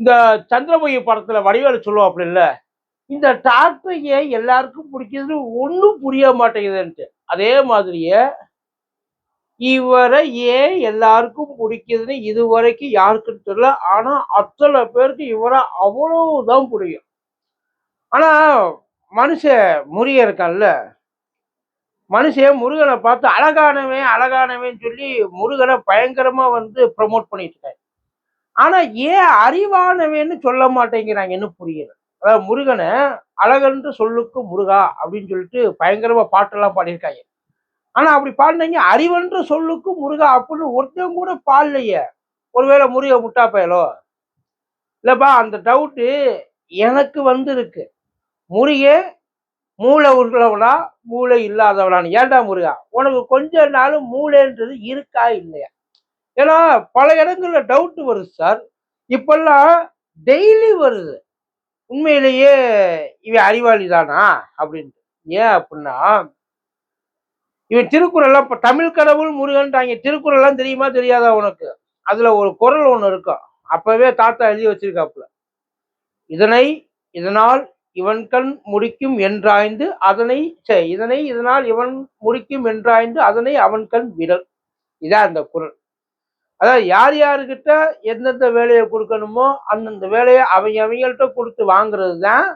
இந்த சந்திரமுகி படத்துல வடிவேலு சொல்லுவாப்புல இல்ல. இந்த டாக்டர் ஏன் எல்லாருக்கும் பிடிக்குதுன்னு ஒன்றும் புரிய மாட்டேங்குதுன்ட்டு. அதே மாதிரியே இவரை ஏன் எல்லாருக்கும் பிடிக்குதுன்னு இது வரைக்கும் யாருக்கும் தெரியல. ஆனா அத்தனை பேருக்கு இவரை அவ்வளவுதான் புரியும் ஆனா மனுஷன் முருகன் இருக்கான்ல. மனுஷன் முருகனை பார்த்து அழகானவன் அழகானவன் சொல்லி முருகனை பயங்கரமா வந்து ப்ரமோட் பண்ணிட்டு இருக்காங்க ஆனா ஏன் அறிவானவன்னு சொல்ல மாட்டேங்கிறாங்க என்ன புரியல. அதாவது முருகனை அழகன்று சொல்லுக்கு முருகா அப்படின்னு சொல்லிட்டு பயங்கரமா பாட்டெல்லாம் பாடியிருக்காங்க. ஆனா அப்படி பாடினீங்க அறிவன்ற சொல்லுக்கு முருகா அப்படின்னு ஒருத்தன் கூட பாடலையே. ஒருவேளை முருக முட்டா பயலோ? இல்லப்பா அந்த டவுட்டு எனக்கு வந்திருக்கு. முருக மூளை உள்ளவனா மூளை இல்லாதவனான்னு. ஏன்டா முருகா? உனக்கு கொஞ்ச நாளும் மூளைன்றது இருக்கா இல்லையா? ஏன்னா பல இடங்கள்ல டவுட் வருது சார் இப்பெல்லாம் டெய்லி வருது. உண்மையிலேயே இவன் அறிவாளி தானா அப்படின்ட்டு. ஏன் அப்படின்னா இவன் திருக்குறள்லாம் இப்போ தமிழ் கடவுள் முருகன்ட்டாங்க. திருக்குறள்லாம் தெரியுமா தெரியாதா உனக்கு? அதுல ஒரு குறள் ஒன்று இருக்கும் அப்பவே தாத்தா எழுதி வச்சிருக்காப்புல. இதனை இதனால் இவன் கண் முடிக்கும் என்றாய்ந்து அதனை இதனை இதனால் இவன் முடிக்கும் என்றாய்ந்து அதனை அவன் கண் விரல் இதான் அந்த குறள் அதாவது யார் யாருக்கிட்ட எந்தெந்த வேலையை கொடுக்கணுமோ அந்தந்த வேலையை அவங்க அவங்கள்ட்ட கொடுத்து வாங்குறது தான்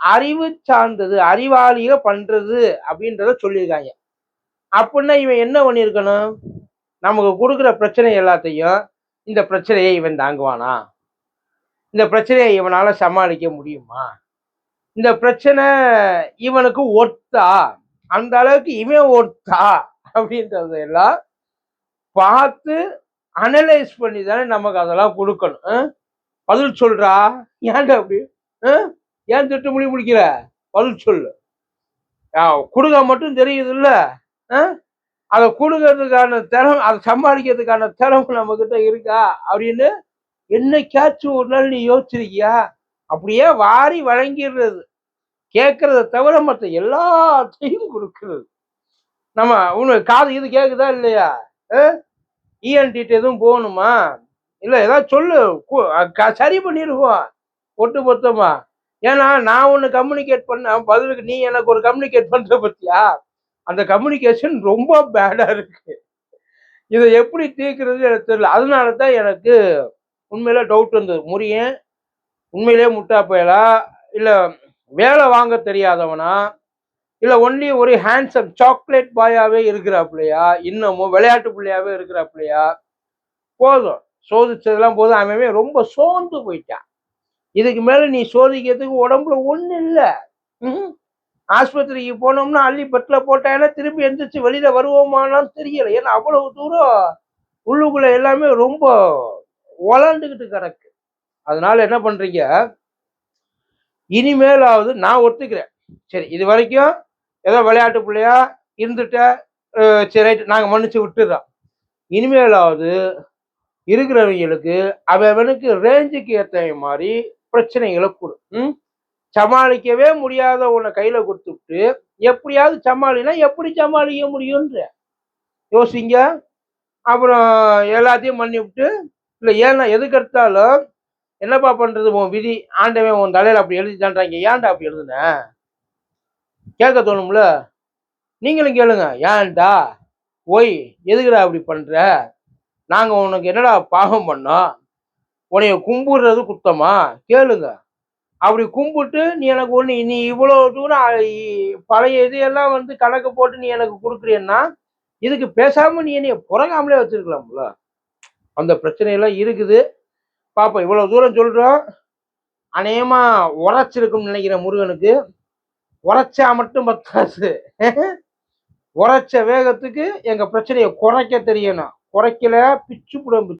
அறிவு சார்ந்தது அறிவாளிய பண்றது அப்படின்றத சொல்லியிருக்காங்க. அப்படின்னா இவன் என்ன பண்ணியிருக்கணும்? நமக்கு கொடுக்குற பிரச்சனை எல்லாத்தையும் இந்த பிரச்சனையை இவன் தாங்குவானா? இந்த பிரச்சனையை இவனால் சமாளிக்க முடியுமா? இந்த பிரச்சனை இவனுக்கு ஒர்த்தா அந்த அளவுக்கு இவன் ஒர்த்தா அப்படின்றதெல்லாம் பார்த்து அனலைஸ் பண்ணி தானே நமக்கு அதெல்லாம் கொடுக்கணும். பதில் சொல்றா? ஏன்டா அப்படி? ஏன் திட்டு முடி முடிக்கிற பதில் சொல்லு. ஆ, கொடுக்க மட்டும் தெரியுது இல்ல அதை கொடுக்கறதுக்கான திறமை அதை சமாளிக்கிறதுக்கான திறமை நம்ம கிட்ட இருக்கா? அப்படின்னு என்னைக்காச்சும் ஒரு நாள் நீ யோசிச்சிருக்கியா? அப்படியே வாரி வழங்கிடுறது. கேட்கறத தவிர மற்ற எல்லாத்தையும் கொடுக்கறது. நம்ம உனக்கு காது இது கேக்குதா இல்லையா? இஎன்டிட்டு எதுவும் போகணுமா? இல்லை ஏதாவது சொல்லு. கு- க- சரி பண்ணிடுவோம் ஒட்டு மொத்தமா. ஏன்னா நான் ஒன்று கம்யூனிகேட் பண்ண பதிலுக்கு நீ எனக்கு ஒரு கம்யூனிகேட் பண்ணுற பத்தியா? அந்த கம்யூனிகேஷன் ரொம்ப பேடாக இருக்கு. இதை எப்படி தீர்க்கிறது எனக்கு தெரியல. அதனால தான் எனக்கு உண்மையில டவுட் வந்தது. முறியன். உண்மையிலே முட்டா போயலா? இல்லை வேலை வாங்க தெரியாதவனா? இல்லை ஒன்லி ஒரு ஹேண்ட்ஸம் சாக்லேட் பாயாவே இருக்கிறாப்புலையா? இன்னமும் விளையாட்டு பிள்ளையாவே இருக்கிறாப்புலையா? போதும். சோதிச்சதெல்லாம் போதும். அவன் ரொம்ப சோர்ந்து போயிட்டான். இதுக்கு மேல நீ சோதிக்கிறதுக்கு உடம்புல ஒண்ணு இல்ல? ஆஸ்பத்திரிக்கு போனோம்னா அள்ளி பெட்டில் போட்டாங்கன்னா திருப்பி எந்திரிச்சு வெளியில வருவோமான்னு தெரியல. ஏன்னா அவ்வளவு தூரம் உள்ளுக்குள்ள எல்லாமே ரொம்ப வளர்ந்துக்கிட்டு கிடக்கு. அதனால என்ன பண்றீங்க? இனிமேலாவது நான் ஒத்துக்கிறேன். சரி இது வரைக்கும் ஏதோ விளையாட்டு பிள்ளையா இருந்துட்ட சரி ரைட் நாங்கள் மன்னிச்சு விட்டுதான் இனிமேலாவது இருக்கிறவங்களுக்கு அவனுக்கு ரேஞ்சுக்கு ஏற்ற மாதிரி பிரச்சனைகளை கொடு. ம்? சமாளிக்கவே முடியாத உன்னை கையில் கொடுத்துட்டு எப்படியாவது சமாளினா எப்படி சமாளிக்க முடியுன்ற யோசிங்க. அப்புறம் எல்லாத்தையும் பண்ணி விட்டு இல்லை ஏன்னா எதுக்கு எடுத்தாலும் என்னப்பா பண்ணுறது உன் விதி? ஆண்டவன் உன் தலையில் அப்படி எழுதிட்டான்றாங்க. ஏன்டா அப்படி எழுதுனேன் கேட்க தோணும்ல? நீங்களும் கேளுங்க. ஏன்டா? ஒய் எதுக்குடா அப்படி பண்ணுற நாங்கள் உனக்கு என்னடா பாகம் பண்ணோம்? உன்னைய கும்பிடுறது குத்தமா? கேளுங்க. அப்படி கும்பிட்டு நீ எனக்கு ஒன்று நீ இவ்வளோ தூரம் பழைய இதையெல்லாம் வந்து கணக்கு போட்டு நீ எனக்கு கொடுக்குறீன்னா இதுக்கு பேசாமல் நீ என்னைய புறங்காமலே வச்சுருக்கலாம்ல? அந்த பிரச்சனையெல்லாம் இருக்குது. பாப்பா இவ்வளோ தூரம் சொல்கிறோம் அநேகமாக உரைச்சிருக்கும்னு நினைக்கிறேன் முருகனுக்கு. உரைச்சா மட்டும் பத்தாது. உரைச்ச வேகத்துக்கு எங்கள் பிரச்சனையை குறைக்க தெரியணும். குறைக்கல பிச்சு புடம்